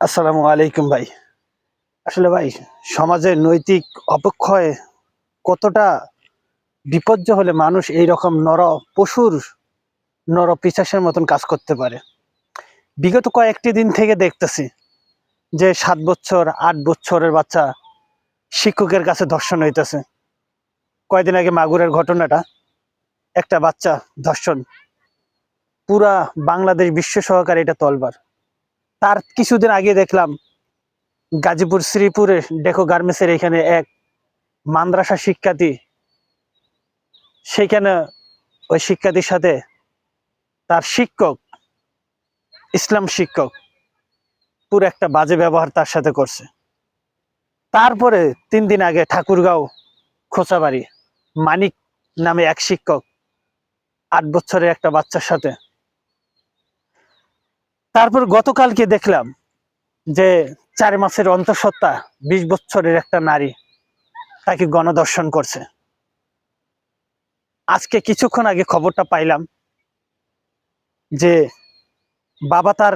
আসসালামু আলাইকুম ভাই। আসলে ভাই সমাজের নৈতিক অপক্ষয় কতটা বিপর্য হলে মানুষ এই রকম নর, পশুর নর পিচাসের মতন কাজ করতে পারে? বিগত কয়েকটি দিন থেকে দেখতেছি যে সাত বছর, আট বছরের বাচ্চা শিক্ষকের কাছে ধর্ষণ হইতেছে। কয়দিন আগে মাগুরের ঘটনাটা, একটা বাচ্চা ধর্ষণ। পুরা বাংলাদেশ বিশ্ব সহকারে এটা তলবার। তার কিছুদিন আগে দেখলাম গাজীপুর শ্রীপুরে ডেকো গার্মেন্টসের এখানে এক মাদ্রাসা শিক্ষার্থী, সেখানে ওই শিক্ষার্থীর সাথে তার শিক্ষক, ইসলাম শিক্ষক, পুরো একটা বাজে ব্যবহার তার সাথে করছে। তারপরে তিন দিন আগে ঠাকুরগাঁও খোঁচাবাড়ি, মানিক নামে এক শিক্ষক, আট বছরের একটা বাচ্চার সাথে তারপর গতকালকে দেখলাম যে চার মাসের অন্তঃসত্ত্বা বিশ বছরের একটা নারী তাকে গণদর্শন করছে। আজকে কিছুক্ষণ আগে খবরটা পাইলাম যে বাবা তার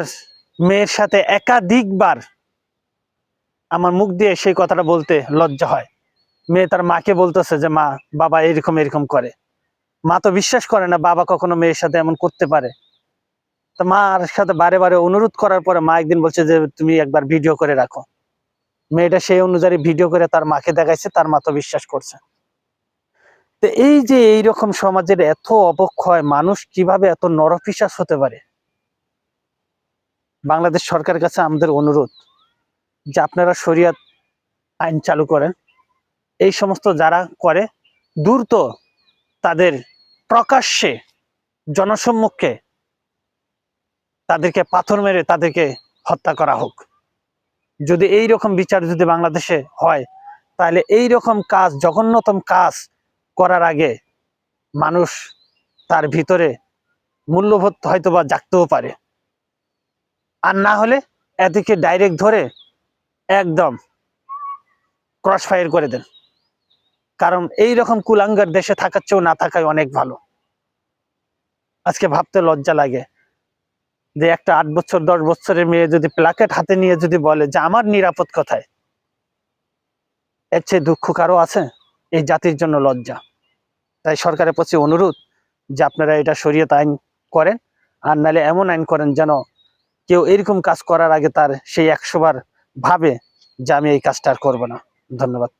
মেয়ের সাথে একাধিকবার আমার মুখ দিয়ে সেই কথাটা বলতে লজ্জা হয়। মেয়ে তার মাকে বলতেছে যে, মা, বাবা এরকম এরকম করে। মা তো বিশ্বাস করে না বাবা কখনো মেয়ের সাথে এমন করতে পারে। তো মার সাথে বারে বারে অনুরোধ করার পরে মা একদিন বলছে যে, তুমি একবার ভিডিও করে রাখো। মেয়েটা সেই অনুযায়ী ভিডিও করে তার মাকে দেখাইছে, তার মা তো বিশ্বাস করছে। তো এই যে এইরকম সমাজের এত অবক্ষয়, মানুষ কীভাবে এত নরপিশাস হতে পারে? বাংলাদেশ সরকারের কাছে আমাদের অনুরোধ যে, আপনারা শরিয়াত আইন চালু করেন। এই সমস্ত যারা করে, দ্রুত তাদের প্রকাশ্যে জনসম্মুখে তাদেরকে পাথর মেরে তাদেরকে হত্যা করা হোক। যদি এই রকম বিচার যদি বাংলাদেশে হয়, তাহলে এই রকম কাজ, জঘন্যতম কাজ করার আগে মানুষ তার ভিতরে মূল্যবোধ হয়তো বা জাগতেও পারে। আর না হলে এদিকে ডাইরেক্ট ধরে একদম ক্রস ফায়ার করে দেন। কারণ এই রকম কুলাঙ্গার দেশে থাকার চেয়েও না থাকাই অনেক ভালো। আজকে ভাবতে লজ্জা লাগে। যে একটা আট বছর, দশ বছরের মেয়ে যদি প্লাকেট হাতে নিয়ে যদি বলে যে আমার নিরাপদ কথায়, এর চেয়ে দুঃখ কারও আছে? এই জাতির জন্য লজ্জা। তাই সরকারের প্রতি অনুরোধ যে আপনারা এটা শরীয়ত আইন করেন, আর নাহলে এমন আইন করেন যেন কেউ এরকম কাজ করার আগে তার সেই একশোবার ভাবে যে আমি এই কাজটা আর করব না। ধন্যবাদ।